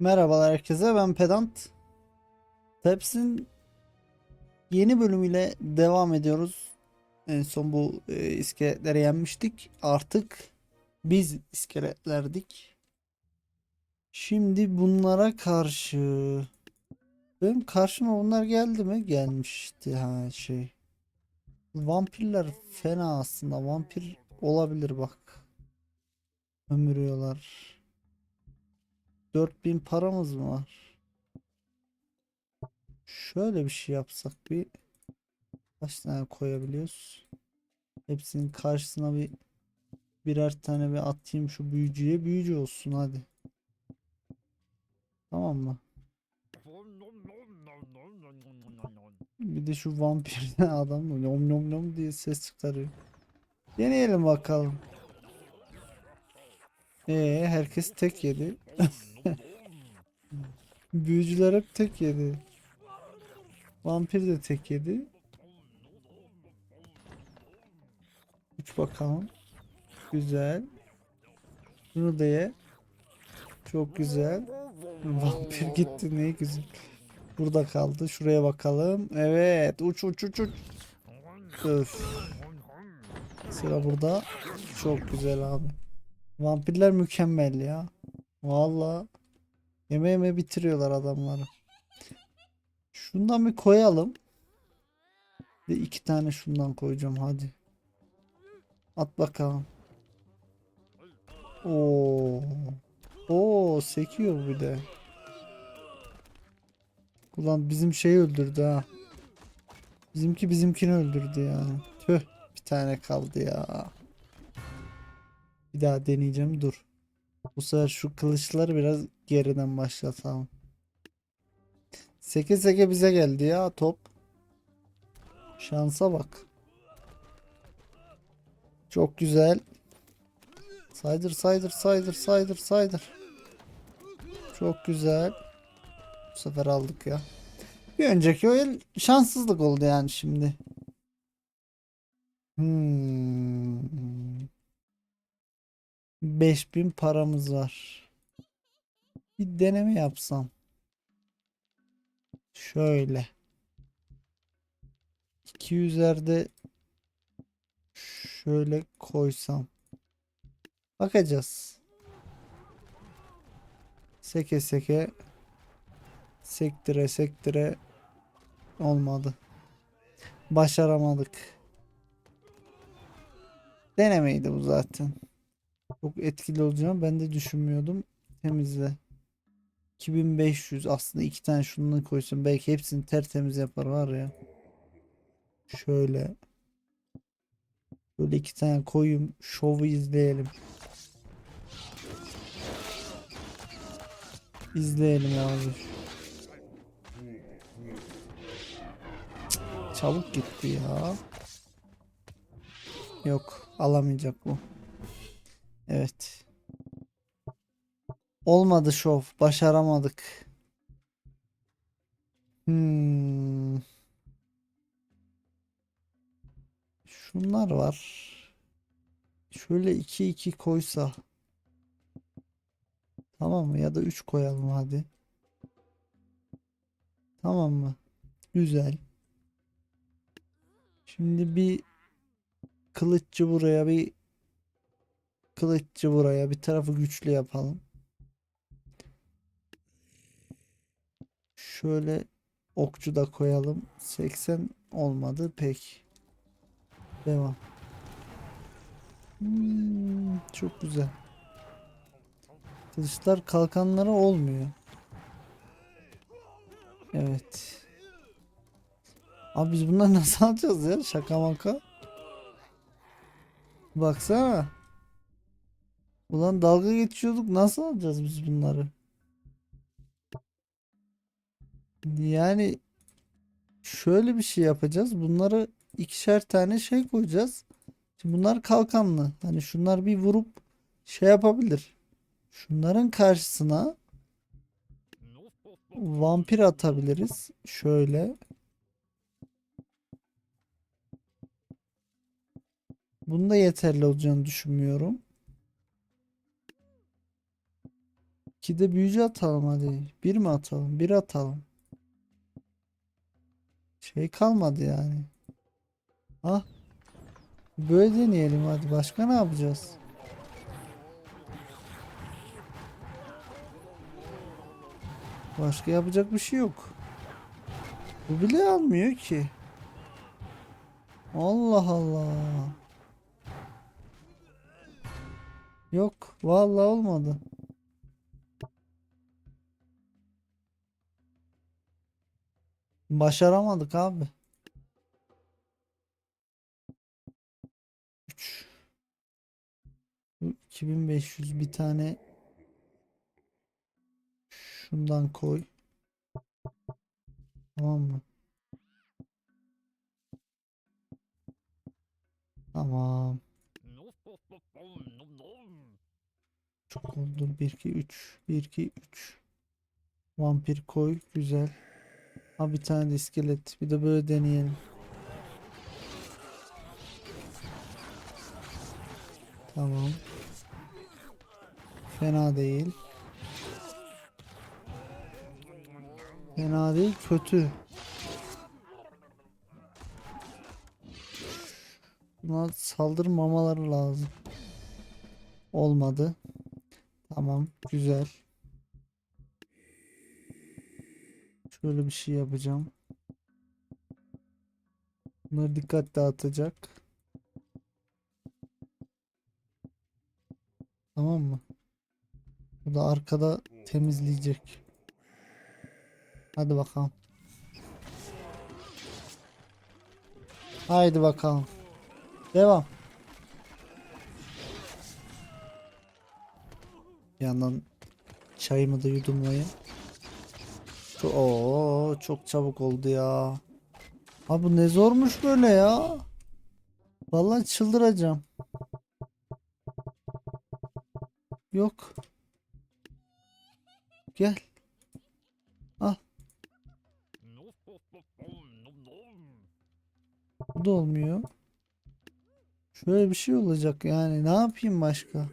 Merhabalar herkese ben Pedant. Teps'in yeni bölümüyle devam ediyoruz. En son bu e, iskeletleri yenmiştik. Artık biz iskeletlerdik. Şimdi bunlara karşı benim karşıma bunlar geldi mi? Gelmişti ha şey. Vampirler fena aslında. Vampir olabilir bak. Ömürüyorlar. 4000 paramız mı var? Şöyle bir şey yapsak bir kaç tane koyabiliyoruz? Hepsinin karşısına bir birer tane bir atayım şu büyücüye büyücü olsun hadi. Tamam mı? Bir de şu vampir adam nom nom nom diye ses çıkarıyor. Deneyelim bakalım. Ee, herkes tek yedi. Büyücüler hep tek yedi. Vampir de tek yedi. Uç bakalım. Güzel. Bunu da ye. Çok güzel. Vampir gitti ne güzel. Burada kaldı. Şuraya bakalım. Evet. Uç uç uç uç. Öf. Sıra burada. Çok güzel abi. Vampirler mükemmel ya. Vallahi yeme yeme bitiriyorlar adamları. Şundan bir koyalım. Ve iki tane şundan koyacağım hadi. At bakalım. Oo. Oo sekiyor bir de. Ulan bizim şeyi öldürdü ha. Bizimki bizimkini öldürdü ya. Tüh bir tane kaldı ya. Bir daha deneyeceğim dur. Bu sefer şu kılıçları biraz geriden başlatalım. Seke seke bize geldi ya top. Şansa bak. Çok güzel. Saydır saydır saydır saydır saydır. Çok güzel. Bu sefer aldık ya. Bir önceki oyun şanssızlık oldu yani şimdi. Hmm. 5000 paramız var. Bir deneme yapsam. Şöyle. 200'lerde şöyle koysam. Bakacağız. Seke seke sektire sektire olmadı. Başaramadık. Denemeydi bu zaten. Çok etkili olacağını ben de düşünmüyordum. Temizle. 2500 aslında iki tane şundan koysun belki hepsini tertemiz yapar var ya. Şöyle. Böyle iki tane koyayım şovu izleyelim. İzleyelim abi. Çabuk gitti ya. Yok alamayacak bu. Evet. Olmadı şov. Başaramadık. Hmm. Şunlar var. Şöyle 2 2 koysa. Tamam mı? Ya da 3 koyalım hadi. Tamam mı? Güzel. Şimdi bir kılıççı buraya bir kılıççı buraya bir tarafı güçlü yapalım. Şöyle okçu da koyalım. 80 olmadı pek. Devam. Hmm, çok güzel. Kılıçlar kalkanları olmuyor. Evet. Abi biz bunları nasıl alacağız ya? Şaka maka. Baksana. Ulan dalga geçiyorduk. Nasıl alacağız biz bunları? Yani şöyle bir şey yapacağız. Bunları ikişer tane şey koyacağız. Şimdi bunlar kalkanlı. Hani şunlar bir vurup şey yapabilir. Şunların karşısına vampir atabiliriz. Şöyle. Bunda yeterli olacağını düşünmüyorum. İki de büyücü atalım hadi. Bir mi atalım? Bir atalım. Şey kalmadı yani. Ah. Böyle deneyelim hadi. Başka ne yapacağız? Başka yapacak bir şey yok. Bu bile almıyor ki. Allah Allah. Yok, vallahi olmadı. Başaramadık abi. 3 2500 bir tane şundan koy. Tamam mı? Tamam. Çok oldu. 1 2 3 1 2 3 Vampir koy. Güzel. Ha bir tane de iskelet. Bir de böyle deneyelim. Tamam. Fena değil. Fena değil, kötü. Buna saldırmamaları lazım. Olmadı. Tamam, güzel. Şöyle bir şey yapacağım. Bunları dikkat dağıtacak. Tamam mı? Bu da arkada temizleyecek. Hadi bakalım. Haydi bakalım. Devam. Bir yandan çayımı da yudumlayayım. Çok, oo, çok çabuk oldu ya. Abi bu ne zormuş böyle ya. Vallahi çıldıracağım. Yok. Gel. Al. Bu da olmuyor. Şöyle bir şey olacak yani. Ne yapayım başka?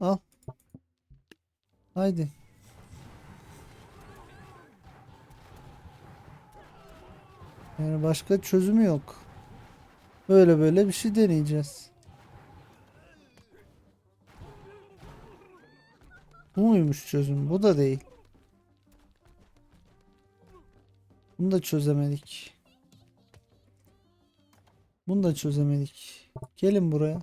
Al. Haydi. Yani başka çözümü yok. Böyle böyle bir şey deneyeceğiz. Bu muymuş çözüm? Bu da değil. Bunu da çözemedik. Bunu da çözemedik. Gelin buraya.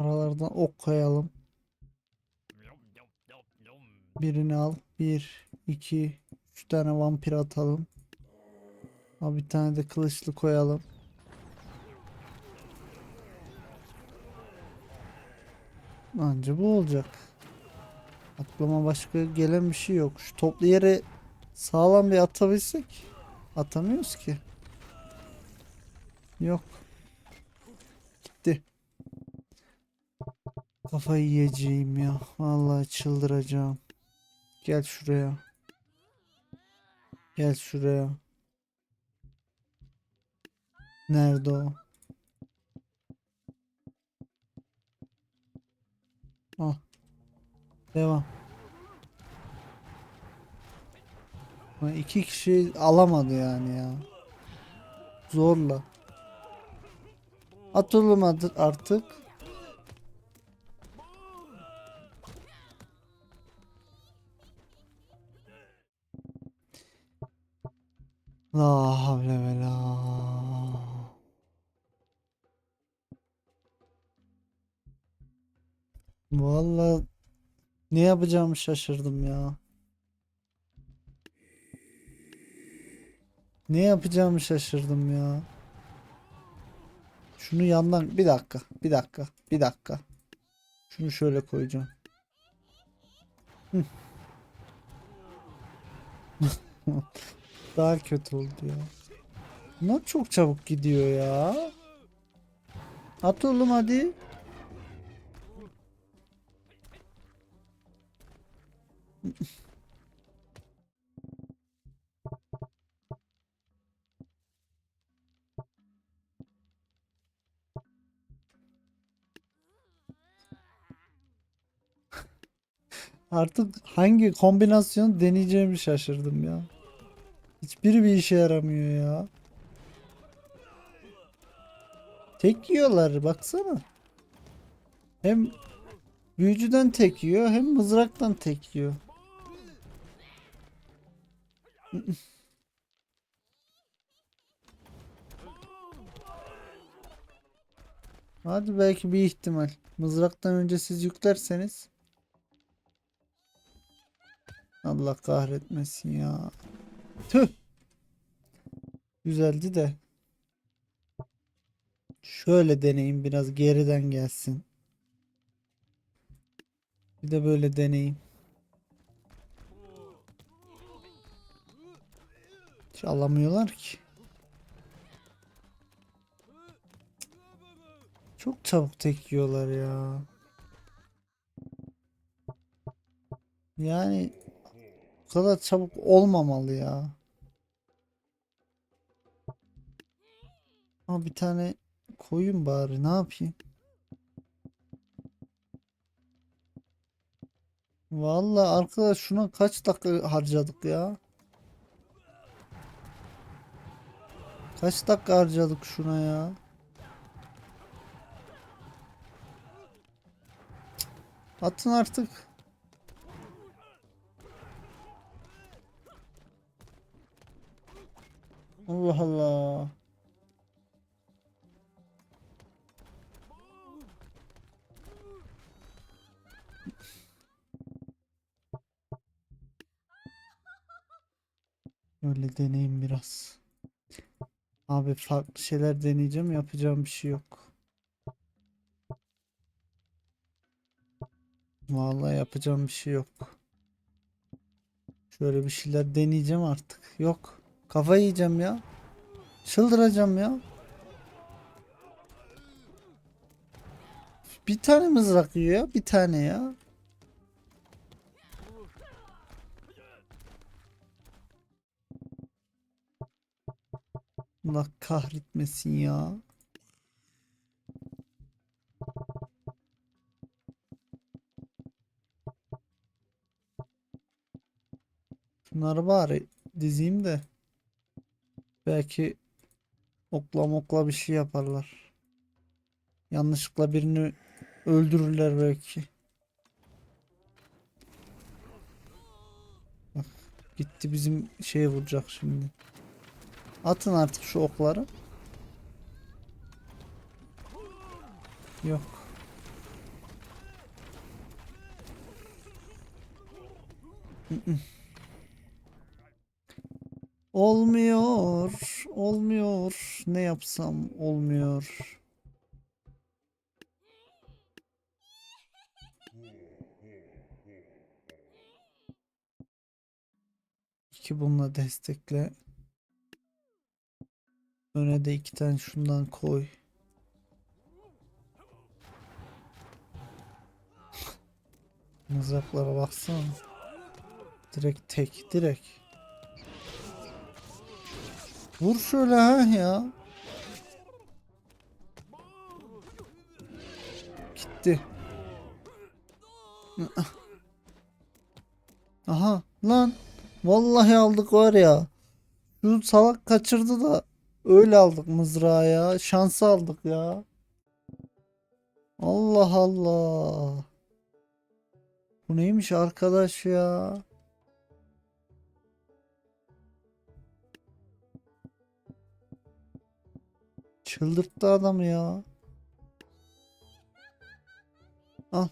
Aralardan ok koyalım. Birini al. Bir, iki, üç tane vampir atalım. Ha bir tane de kılıçlı koyalım. Anca bu olacak. Aklıma başka gelen bir şey yok. Şu toplu yere sağlam bir atabilsek. Atamıyoruz ki. Yok. Gitti. Kafayı yiyeceğim ya. Vallahi çıldıracağım. Gel şuraya. Gel şuraya. Nerede o? Ah. Devam. Ha, iki kişi alamadı yani ya. Zorla. Atılmadı artık. La havle ve la. Vallahi ne yapacağımı şaşırdım ya. Ne yapacağımı şaşırdım ya. Şunu yandan bir dakika, bir dakika, bir dakika. Şunu şöyle koyacağım. Daha kötü oldu ya. Bunlar çok çabuk gidiyor ya. At oğlum hadi. Artık hangi kombinasyonu deneyeceğimi şaşırdım ya. Hiçbiri bir işe yaramıyor ya. Tek yiyorlar baksana. Hem büyücüden tek yiyor hem mızraktan tek yiyor. Hadi belki bir ihtimal. Mızraktan önce siz yüklerseniz. Allah kahretmesin ya. Tüh. Güzeldi de. Şöyle deneyim biraz geriden gelsin. Bir de böyle deneyim. Hiç alamıyorlar ki. Çok çabuk tek yiyorlar ya. Yani bu kadar çabuk olmamalı ya. Ama bir tane koyun bari ne yapayım? Vallahi arkadaş şuna kaç dakika harcadık ya? Kaç dakika harcadık şuna ya? Atın artık. Allah Allah. Öyle deneyim biraz. Abi farklı şeyler deneyeceğim. Yapacağım bir şey yok. Vallahi yapacağım bir şey yok. Şöyle bir şeyler deneyeceğim artık. Yok. Kafa yiyeceğim ya. Çıldıracağım ya. Bir tane mızrak yiyor ya. Bir tane ya. Allah kahretmesin ya. Şunları bari dizeyim de belki okla mokla bir şey yaparlar. Yanlışlıkla birini öldürürler belki. Bak gitti bizim şeye vuracak şimdi. Atın artık şu okları. Yok. Mm-mm. Olmuyor. Olmuyor. Ne yapsam olmuyor. İki bununla destekle. Öne de iki tane şundan koy. Mızraklara baksana. Direkt tek, direkt. Vur şöyle ha ya. Gitti. Aha lan. Vallahi aldık var ya. Şu salak kaçırdı da öyle aldık mızrağı ya. Şansı aldık ya. Allah Allah. Bu neymiş arkadaş ya? Çıldırttı adamı ya. Al.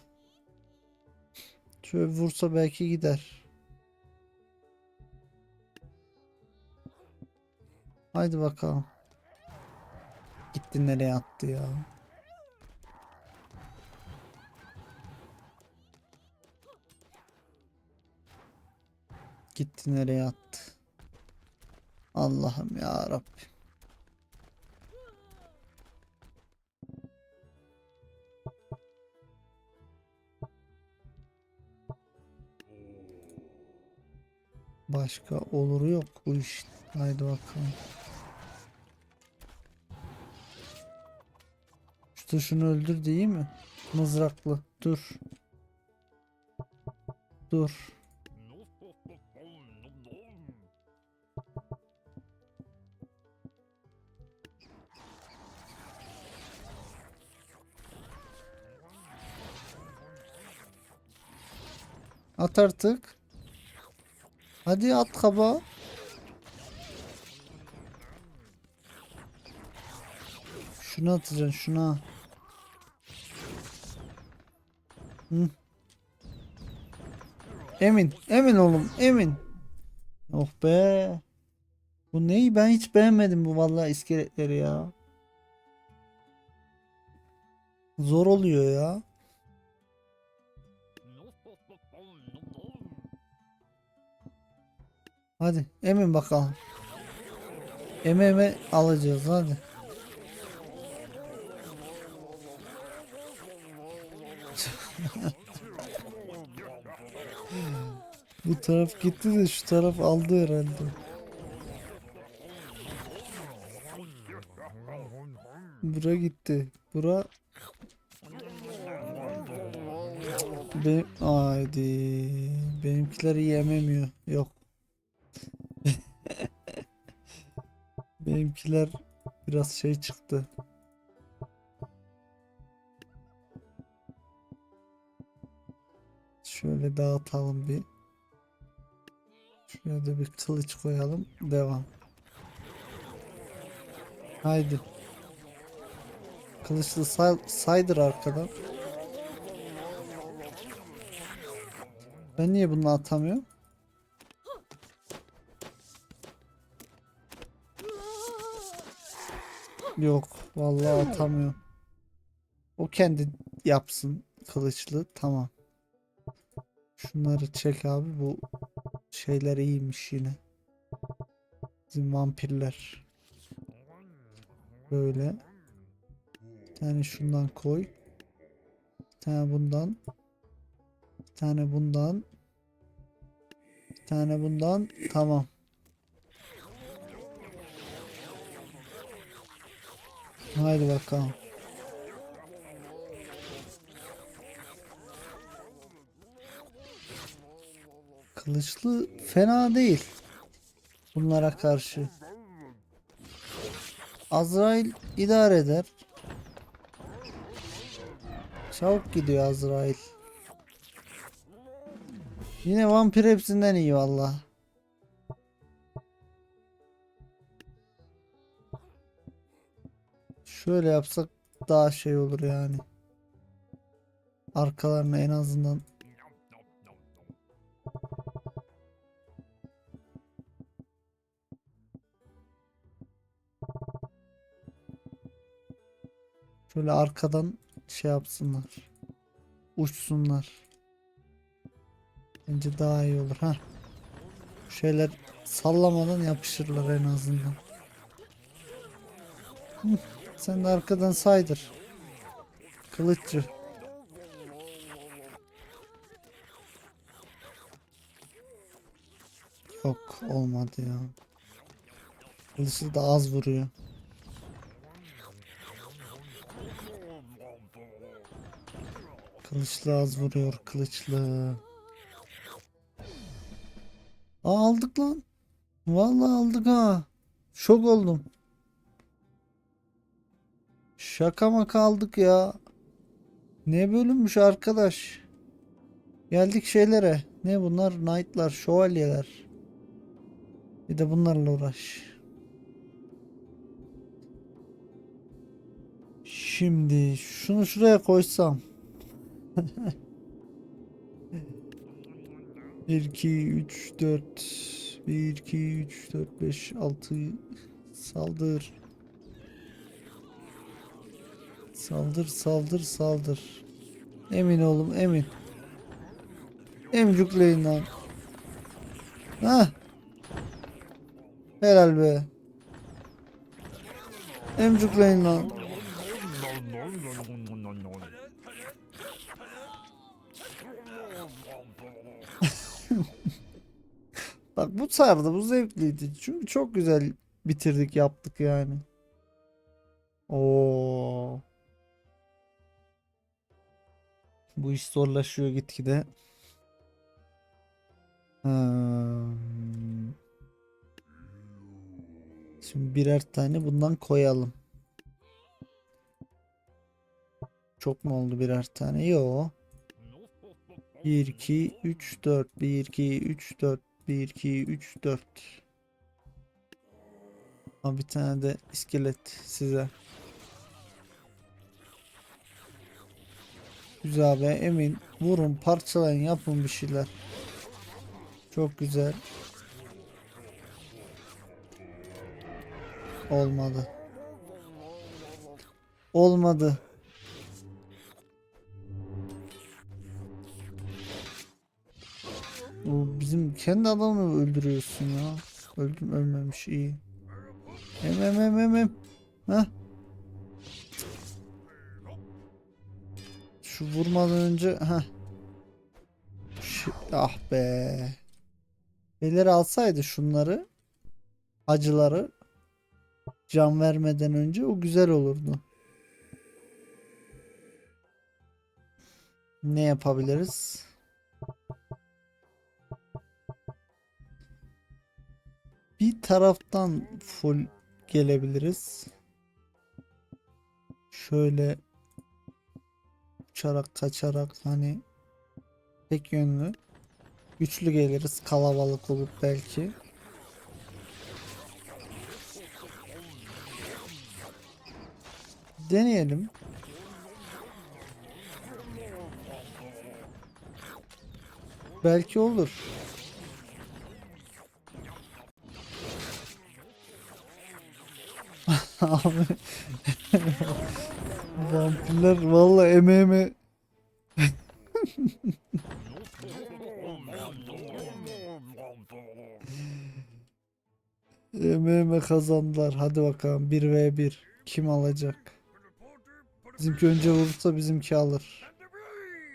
Şöyle vursa belki gider. Haydi bakalım. Gitti nereye attı ya? Gitti nereye attı? Allah'ım ya Rabbim. Başka oluru yok bu iş. Haydi bakalım. Şu şunu öldür değil mi? Mızraklı. Dur. Dur. At artık. Hadi at kaba. Şunu atacaksın şuna. Hı. Emin, emin oğlum, emin. Oh be. Bu neyi ben hiç beğenmedim bu vallahi iskeletleri ya. Zor oluyor ya. Hadi emin bakalım. Eme eme alacağız hadi. Bu taraf gitti de şu taraf aldı herhalde. Bura gitti. Bura benim haydi benimkileri yememiyor. Yok. Benimkiler biraz şey çıktı. Şöyle dağıtalım bir. Şuraya da bir kılıç koyalım. Devam. Haydi. Kılıçlı say saydır arkadan. Ben niye bunu atamıyorum? Yok. Vallahi atamıyorum. O kendi yapsın kılıçlı. Tamam. Şunları çek abi. Bu şeyler iyiymiş yine. Bizim vampirler. Böyle. Bir tane şundan koy. Bir tane bundan. Bir tane bundan. Bir tane bundan. Tamam. Haydi bakalım. Kılıçlı fena değil. Bunlara karşı. Azrail idare eder. Çabuk gidiyor Azrail. Yine vampir hepsinden iyi valla. Şöyle yapsak daha şey olur yani. Arkalarına en azından Şöyle arkadan şey yapsınlar. Uçsunlar. Bence daha iyi olur ha. Şeyler sallamadan yapışırlar en azından. Sen de arkadan saydır. Kılıççı. Yok olmadı ya. Kılıçlı da az vuruyor. Kılıçlı az vuruyor kılıçlı. Aa, aldık lan. Vallahi aldık ha. Şok oldum. Şaka maka aldık ya. Ne bölünmüş arkadaş. Geldik şeylere. Ne bunlar? Knight'lar, şövalyeler. Bir de bunlarla uğraş. Şimdi şunu şuraya koysam. 1 2 3 4 1 2 3 4 5 6 saldır. Saldır saldır saldır. Emin oğlum emin. Emcükleyin lan. Ha. Helal be. Emcükleyin lan. Bak bu sardı, bu zevkliydi. Çünkü çok güzel bitirdik, yaptık yani. Oo. Bu iş zorlaşıyor gitgide. Hmm. Şimdi birer tane bundan koyalım. Çok mu oldu birer tane? Yo. 1 2 3 4 1 2 3 4 1 2 3 4 Aa, bir tane de iskelet size. Güzel be emin. Vurun parçalayın yapın bir şeyler. Çok güzel. Olmadı. Olmadı. Bu bizim kendi adamı öldürüyorsun ya. Öldüm ölmemiş iyi. Em em em em. Heh. Şu vurmadan önce ha. Ah be. Beleri alsaydı şunları acıları can vermeden önce o güzel olurdu. Ne yapabiliriz? Bir taraftan full gelebiliriz. Şöyle uçarak kaçarak hani tek yönlü güçlü geliriz kalabalık olup belki. Deneyelim. Belki olur. Abi. Vampirler valla emeğime emeğime kazandılar. Hadi bakalım 1v1 kim alacak? Bizimki önce vurursa bizimki alır.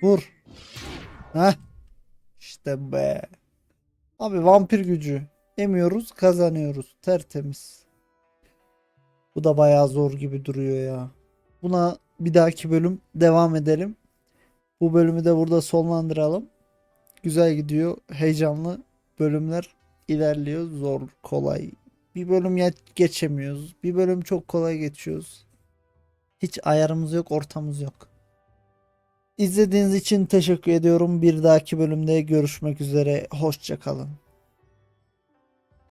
Vur. Heh. İşte be. Abi vampir gücü. Emiyoruz kazanıyoruz. Tertemiz. Bu da bayağı zor gibi duruyor ya. Buna bir dahaki bölüm devam edelim. Bu bölümü de burada sonlandıralım. Güzel gidiyor. Heyecanlı bölümler ilerliyor. Zor, kolay. Bir bölüm geçemiyoruz. Bir bölüm çok kolay geçiyoruz. Hiç ayarımız yok, ortamız yok. İzlediğiniz için teşekkür ediyorum. Bir dahaki bölümde görüşmek üzere. Hoşça kalın.